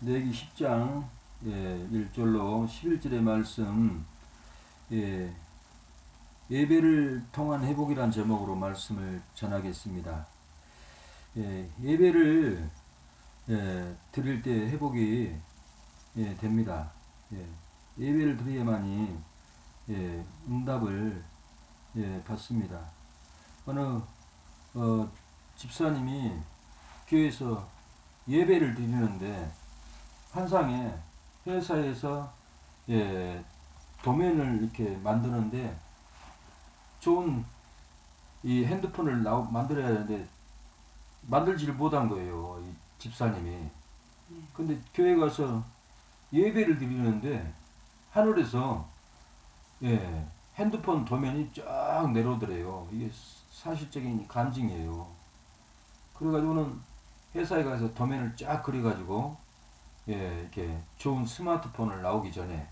내기 10장 예, 1절로 11절의 말씀 예, 예배를 통한 회복이란 제목으로 말씀을 전하겠습니다. 예, 예배를 예, 드릴 때 회복이 예, 됩니다. 예, 예배를 드려야만이 예, 응답을 예, 받습니다. 어느 어, 집사님이 교회에서 예배를 드리는데 한상에 회사에서 예, 도면을 이렇게 만드는데 좋은 이 핸드폰을 나 만들어야 하는데 만들지를 못한 거예요. 이 집사님이. 근데 교회 가서 예배를 드리는데 하늘에서 예, 핸드폰 도면이 쫙 내려오더래요. 이게 사실적인 간증이에요. 그래가지고는 회사에 가서 도면을 쫙 그려가지고 예, 이렇게 좋은 스마트폰을 나오기 전에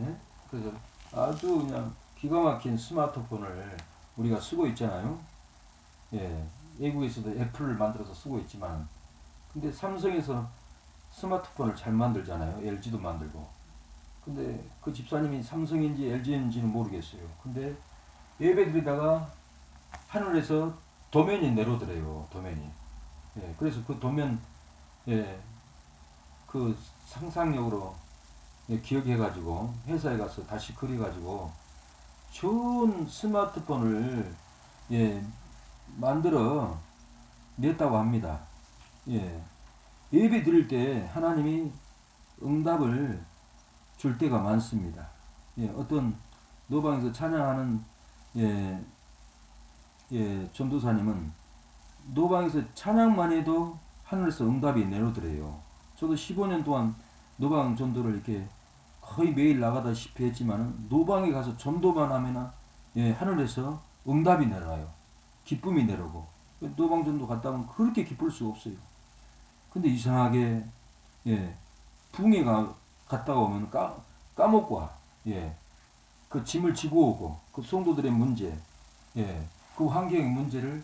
예? 그래서 아주 그냥 기가 막힌 스마트폰을 우리가 쓰고 있잖아요. 예, 외국에서도 애플을 만들어서 쓰고 있지만 근데 삼성에서 스마트폰을 잘 만들잖아요. LG도 만들고. 근데 그 집사님이 삼성인지 LG인지는 모르겠어요. 근데 예배 드리다가 하늘에서 도면이 내려오더래요. 도면이. 예, 그래서 그 도면 예, 그 상상력으로 예, 기억해가지고 회사에 가서 다시 그려가지고 좋은 스마트폰을 예, 만들어 냈다고 합니다. 예, 예배 드릴 때 하나님이 응답을 줄 때가 많습니다. 예, 어떤 노방에서 찬양하는 예, 예, 전도사님은 노방에서 찬양만 해도 하늘에서 응답이 내려오더래요. 저도 15년 동안 노방 전도를 이렇게 거의 매일 나가다시피 했지만 노방에 가서 전도만 하면 예, 하늘에서 응답이 내려와요. 기쁨이 내려오고 노방 전도 갔다 오면 그렇게 기쁠 수가 없어요. 근데 이상하게 예, 붕에 가, 갔다가 오면 까, 까먹고 와. 예. 그 짐을 지고 오고 그 성도들의 문제 예. 그 환경의 문제를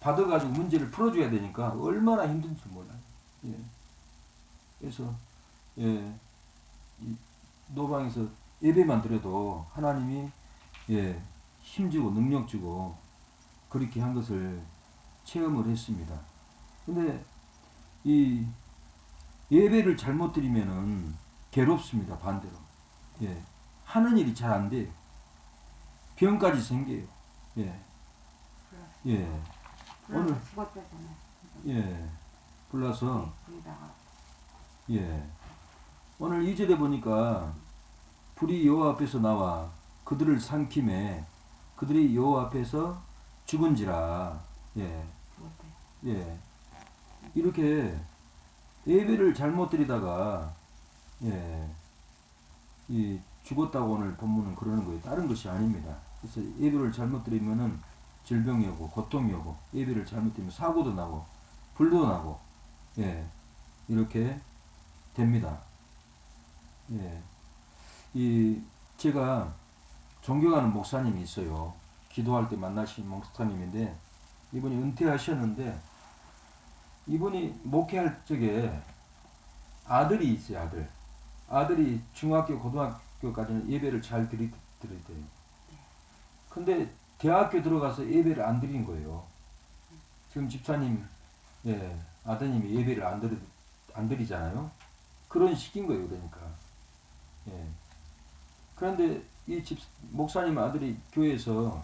받아가지고 문제를 풀어줘야 되니까 얼마나 힘든지 몰라요. 예. 그래서 예, 이 노방에서 예배만 드려도 하나님이 예, 힘주고 능력 주고 그렇게 한 것을 체험을 했습니다. 근데 이 예배를 잘못 드리면은 괴롭습니다. 반대로. 예. 하는 일이 잘 안 돼요. 병까지 생겨요. 예. 예. 오늘-. 예. 불러서 거기다가 예. 오늘 2절에 보니까 불이 여호와 앞에서 나와 그들을 삼킴에 그들이 여호와 앞에서 죽은지라. 예. 예. 이렇게 예배를 잘못 드리다가 예. 이 죽었다고 오늘 본문은 그러는 거예요. 다른 것이 아닙니다. 그래서 예배를 잘못 드리면은 질병이 오고 고통이 오고 예배를 잘못 드리면 사고도 나고 불도 나고 예. 이렇게 됩니다. 예. 이 제가 존경하는 목사님이 있어요. 기도할 때 만나신 목사님인데 이분이 은퇴하셨는데 이분이 목회할 적에 아들이 있어요, 아들. 아들이 중학교, 고등학교까지는 예배를 잘 드리, 드리대요. 근데 대학교 들어가서 예배를 안 드린 거예요. 지금 집사님, 예, 아드님이 예배를 안 드리, 안 드리잖아요. 그런 식인 거예요, 그러니까. 예. 그런데 이 집, 목사님 아들이 교회에서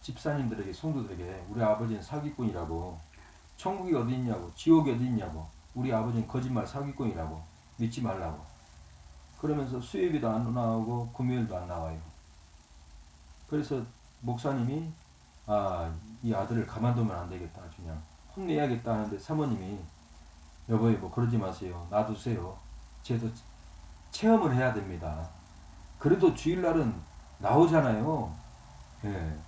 집사님들에게, 성도들에게 우리 아버지는 사기꾼이라고 천국이 어디 있냐고, 지옥이 어디 있냐고, 우리 아버지는 거짓말 사기꾼이라고 믿지 말라고. 그러면서 수요일도 안 나오고 금요일도 안 나와요. 그래서 목사님이 아, 이 아들을 가만두면 안 되겠다. 그냥 혼내야겠다 하는데 사모님이 여보 여보 그러지 마세요. 놔두세요. 쟤도 체험을 해야 됩니다. 그래도 주일날은 나오잖아요. 예.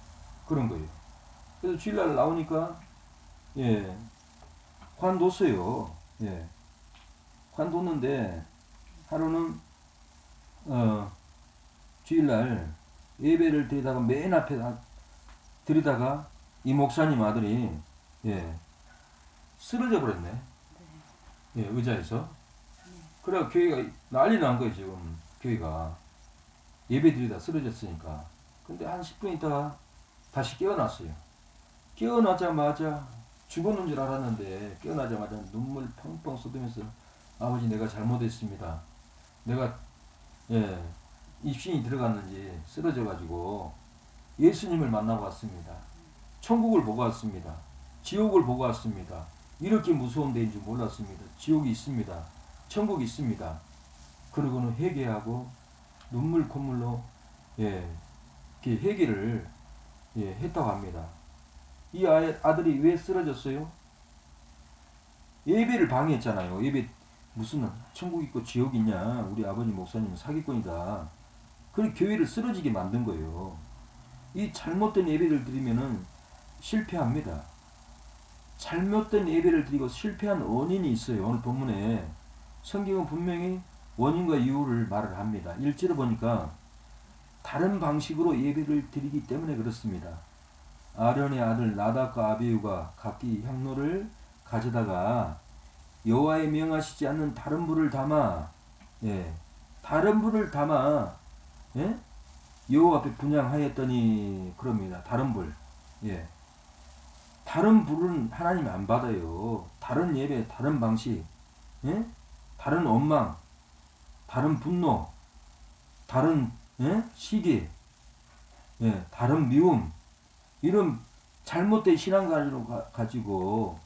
그런 거예요. 그래서 주일날 나오니까 예. 관뒀어요. 예. 관뒀는데 하루는 어 주일날 예배를 드리다가 맨 앞에 다- 드리다가 이 목사님 아들이 예 쓰러져 버렸네. 예 의자에서. 그래 교회가 난리 난 거예요 지금 교회가. 예배 드리다 쓰러졌으니까. 근데 한 10분 있다가 다시 깨어났어요. 깨어나자마자 죽었는 줄 알았는데 깨어나자마자 눈물 펑펑 쏟으면서 아버지 내가 잘못했습니다. 내가 예 입신이 들어갔는지 쓰러져 가지고 예수님을 만나고 왔습니다. 천국을 보고 왔습니다. 지옥을 보고 왔습니다. 이렇게 무서운 데인 줄 몰랐습니다. 지옥이 있습니다 천국이 있습니다. 그러고는 회개하고 눈물 콧물로 예, 회개를 예, 했다고 합니다. 이 아들이 왜 쓰러졌어요? 예배를 방해했잖아요. 예배 무슨 천국 있고 지옥 있냐? 우리 아버지 목사님은 사기꾼이다. 그런 교회를 쓰러지게 만든 거예요. 이 잘못된 예배를 드리면은 실패합니다. 잘못된 예배를 드리고 실패한 원인이 있어요. 오늘 본문에 성경은 분명히 원인과 이유를 말을 합니다. 일절에 보니까 다른 방식으로 예배를 드리기 때문에 그렇습니다. 아련의 아들 나답과 아비우가 각기 향로를 가져다가 여호와의 명하시지 않는 다른 불을 담아 예, 다른 불을 담아 예? 여호와 앞에 분양하였더니 그럽니다. 다른 불. 예. 다른 불은 하나님 안 받아요. 다른 예배, 다른 방식. 예? 다른 원망, 다른 분노, 다른 예? 시기, 예, 다른 미움 이런 잘못된 신앙관으로 가 지고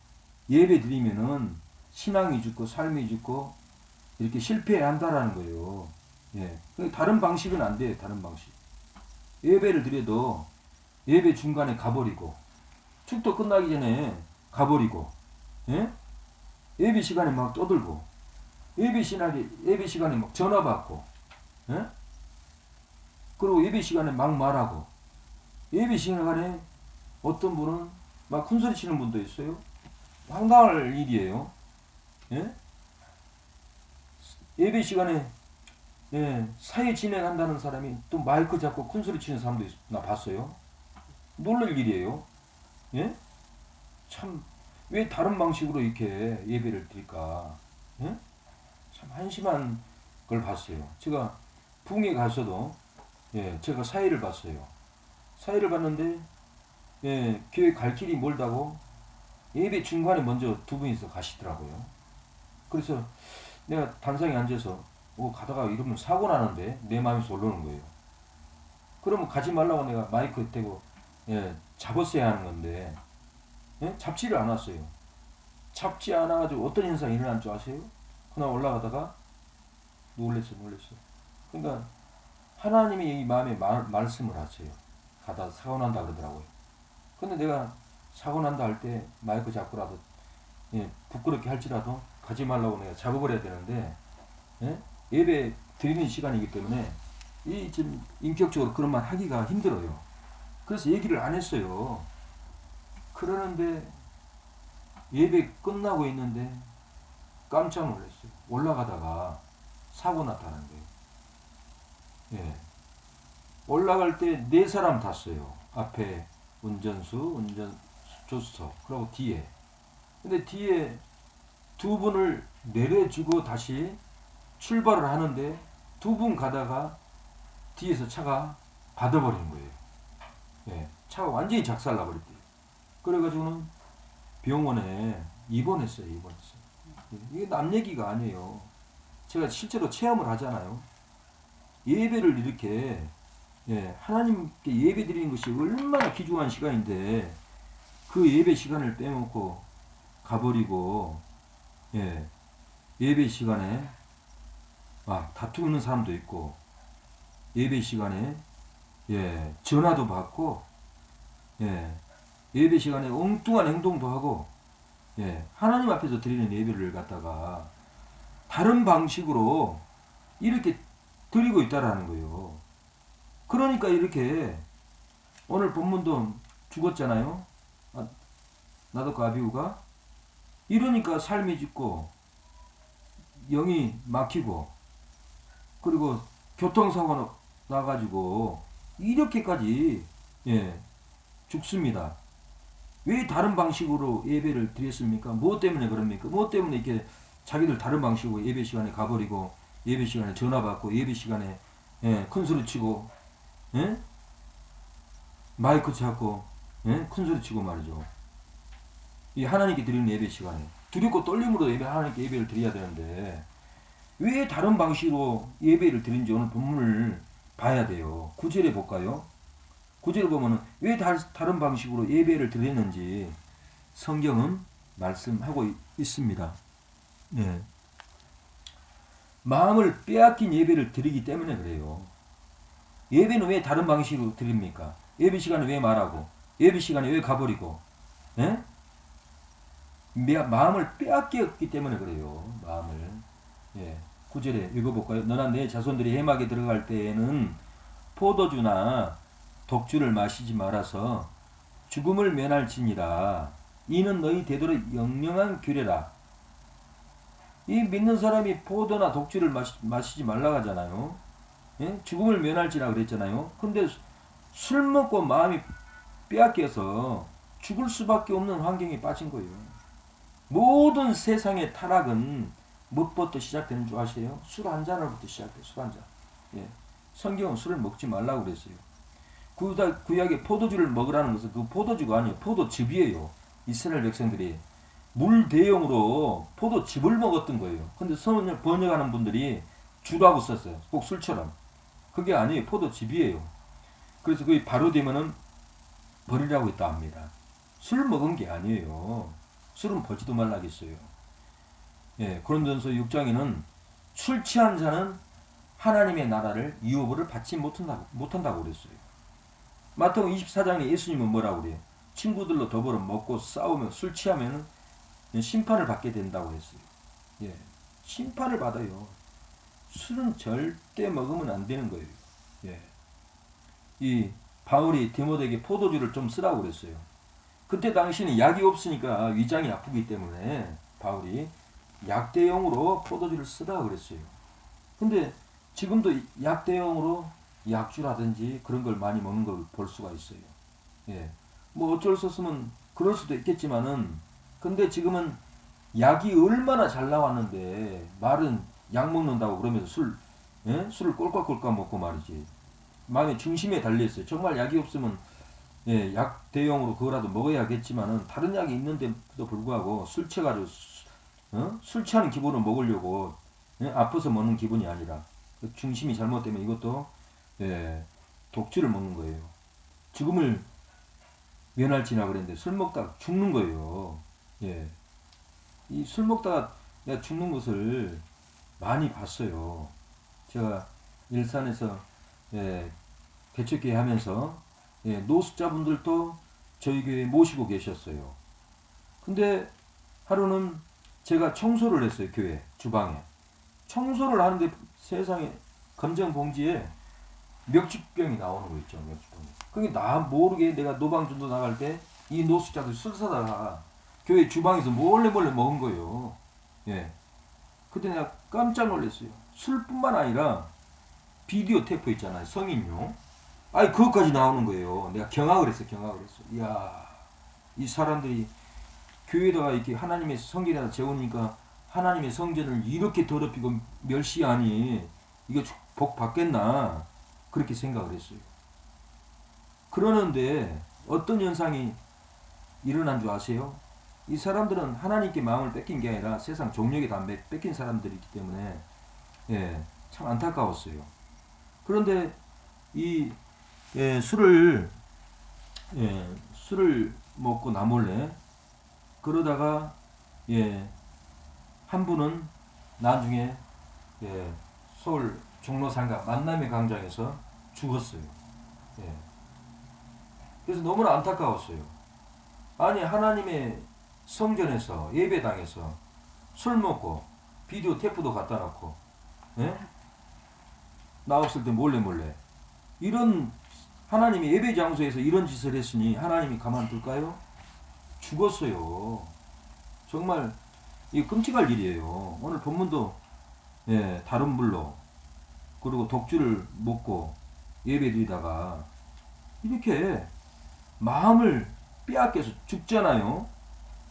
예배 드리면은 신앙이 죽고 삶이 죽고 이렇게 실패한다라는 거예요. 예, 다른 방식은 안 돼요. 다른 방식. 예배를 드려도 예배 중간에 가버리고 축도 끝나기 전에 가버리고 예? 예배 시간에 막 떠들고 예배 시간에 예배 시간에 막 전화 받고, 예? 그리고 예배 시간에 막 말하고, 예배 시간에 어떤 분은 막 큰 소리 치는 분도 있어요. 황당할 일이에요. 예? 예배 시간에 예, 사회 진행한다는 사람이 또 마이크 잡고 큰 소리 치는 사람도 있, 나 봤어요. 놀랄 일이에요. 예? 참, 왜 다른 방식으로 이렇게 예배를 드릴까? 예? 참 한심한 걸 봤어요. 제가 북에 가서도 예, 제가 사회를 봤어요. 사회를 봤는데 예, 교회 갈 길이 멀다고 예배 중간에 먼저 두 분이서 가시더라고요. 그래서 내가 단상에 앉아서 오 가다가 이러면 사고 나는데 내 마음에서 올라오는 거예요. 그러면 가지 말라고 내가 마이크 대고 예, 잡았어야 하는 건데 예? 잡지를 않았어요. 잡지 않아가지고 어떤 현상이 일어난 줄 아세요? 그날 올라가다가 놀랬어, 놀랬어. 그러니까 하나님이 이 마음에 말, 말씀을 하세요. 가다 사고 난다 그러더라고요. 근데 내가 사고 난다 할 때 마이크 잡고라도 예, 부끄럽게 할지라도 가지 말라고 내가 잡아버려야 되는데 예? 예배 드리는 시간이기 때문에 이 지금 인격적으로 그런 말 하기가 힘들어요. 그래서 얘기를 안 했어요. 그러는데 예배 끝나고 있는데 깜짝 놀랐어요. 올라가다가 사고 났다는 거예요. 예. 올라갈 때 네 사람 탔어요. 앞에 운전수, 운전 조수석, 그리고 뒤에. 근데 뒤에 두 분을 내려주고 다시 출발을 하는데 두 분 가다가 뒤에서 차가 받아버린 거예요. 예. 차가 완전히 작살나버렸대요. 그래가지고는 병원에 입원했어요, 입원했어요. 이게 남 얘기가 아니에요. 제가 실제로 체험을 하잖아요. 예배를 이렇게 예, 하나님께 예배 드리는 것이 얼마나 귀중한 시간인데 그 예배 시간을 빼먹고 가버리고 예, 예배 시간에 막 다투는 사람도 있고 예배 시간에 예, 전화도 받고 예, 예배 시간에 엉뚱한 행동도 하고 예, 하나님 앞에서 드리는 예배를 갖다가 다른 방식으로 이렇게 드리고 있다라는 거예요. 그러니까 이렇게 오늘 본문도 죽었잖아요. 아, 나도과 아비우가 이러니까 삶이 죽고 영이 막히고 그리고 교통사고 나가지고 이렇게까지 예, 죽습니다. 왜 다른 방식으로 예배를 드렸습니까? 무엇 때문에 그럽니까? 무엇 때문에 이렇게 자기들 다른 방식으로 예배 시간에 가버리고 예배 시간에 전화 받고 예배 시간에 예, 큰 소리 치고 예? 마이크 잡고 예? 큰 소리 치고 말이죠. 이 하나님께 드리는 예배 시간에 두렵고 떨림으로 예배 하나님께 예배를 드려야 되는데 왜 다른 방식으로 예배를 드린지 오늘 본문을 봐야 돼요. 구절에 볼까요? 구절에 보면은 왜 다, 다른 방식으로 예배를 드렸는지 성경은 말씀하고 있- 있습니다. 네. 마음을 빼앗긴 예배를 드리기 때문에 그래요. 예배는 왜 다른 방식으로 드립니까? 예배 시간에 왜 말하고, 예배 시간에 왜 가버리고, 예? 매- 마음을 빼앗겼기 때문에 그래요. 마음을. 예. 구절에 읽어볼까요? 너나 내 자손들이 해막에 들어갈 때에는 포도주나 독주를 마시지 말아서 죽음을 면할지니라. 이는 너희 되도록 영영한 규례라. 이 믿는 사람이 포도나 독주를 마시, 마시지 말라 하잖아요. 예? 죽음을 면할지라 그랬잖아요. 근데 술 먹고 마음이 빼앗겨서 죽을 수밖에 없는 환경에 빠진 거예요. 모든 세상의 타락은 무엇부터 시작되는 줄 아세요? 술 한 잔으로부터 시작돼요. 술 한 잔. 예. 성경은 술을 먹지 말라고 그랬어요. 구약에 포도주를 먹으라는 것은 그 포도주가 아니에요. 포도즙이에요. 이스라엘 백성들이 물 대용으로 포도즙을 먹었던 거예요. 근데 성을 번역하는 분들이 주라고 썼어요. 꼭 술처럼. 그게 아니에요. 포도즙이에요. 그래서 그게 바로 되면은 버리라고 했다 합니다. 술 먹은 게 아니에요. 술은 버지도 말라겠어요. 예, 고린도전서 6장에는 술 취한 자는 하나님의 나라를 유업을 받지 못한다고, 못한다고 그랬어요. 마태복음 24장에 예수님은 뭐라고 그래요? 친구들로 더불어 먹고 싸우며 술 취하면 심판을 받게 된다고 했어요. 예, 심판을 받아요. 술은 절대 먹으면 안 되는 거예요. 예. 이 바울이 디모데에게 포도주를 좀 쓰라고 그랬어요. 그때 당시는 약이 없으니까 위장이 아프기 때문에 바울이 약 대용으로 포도주를 쓰라 그랬어요. 근데 지금도 약 대용으로 약주라든지 그런 걸 많이 먹는 걸 볼 수가 있어요. 예. 뭐 어쩔 수 없으면 그럴 수도 있겠지만은 근데 지금은 약이 얼마나 잘 나왔는데 말은 약 먹는다고 그러면서 술 예? 술을 꼴깍꼴깍 먹고 말이지. 마음의 중심에 달려 있어요. 정말 약이 없으면 예, 약 대용으로 그거라도 먹어야겠지만은 다른 약이 있는데도 불구하고 술 취가지고 수- 어? 술 취하는 기분을 먹으려고 예? 아파서 먹는 기분이 아니라 그 중심이 잘못되면 이것도 예, 독주를 먹는 거예요. 죽음을 면할지나 그랬는데 술 먹다가 죽는 거예요. 예. 이 술 먹다가 내가 죽는 것을 많이 봤어요. 제가 일산에서 예, 개척교회 하면서 예, 노숙자분들도 저희 교회에 모시고 계셨어요. 근데 하루는 제가 청소를 했어요, 교회 주방에. 청소를 하는데 세상에 검정 봉지에 멱주병이 나오는 거 있죠, 멱주병이. 그게 나 모르게 내가 노방전도 나갈 때 이 노숙자들 술 사다가 교회 주방에서 몰래 몰래 먹은 거예요. 예. 그때 내가 깜짝 놀랐어요. 술뿐만 아니라 비디오 테이프 있잖아요, 성인용. 아니 그것까지 나오는 거예요. 내가 경악을 했어, 경악을 했어. 이야, 이 사람들이 교회에다가 이렇게 하나님의 성전에다 재우니까 하나님의 성전을 이렇게 더럽히고 멸시하니 이거 복 받겠나 그렇게 생각을 했어요. 그러는데 어떤 현상이 일어난 줄 아세요? 이 사람들은 하나님께 마음을 뺏긴 게 아니라 세상 종력에 다 뺏- 뺏긴 사람들이기 때문에 예, 참 안타까웠어요. 그런데 이 예, 술을 예, 술을 먹고 나몰래 그러다가 예, 한 분은 나중에 예, 서울 종로상가 만남의 광장에서 죽었어요. 예. 그래서 너무나 안타까웠어요. 아니 하나님의 성전에서 예배당에서 술 먹고 비디오 테이프도 갖다 놓고 예? 나 없을 때 몰래 몰래 이런 하나님의 예배 장소에서 이런 짓을 했으니 하나님이 가만둘까요? 죽었어요. 정말 이 끔찍할 일이에요. 오늘 본문도 예, 다른 불로 그리고 독주를 먹고 예배 드리다가 이렇게 마음을 빼앗겨서 죽잖아요.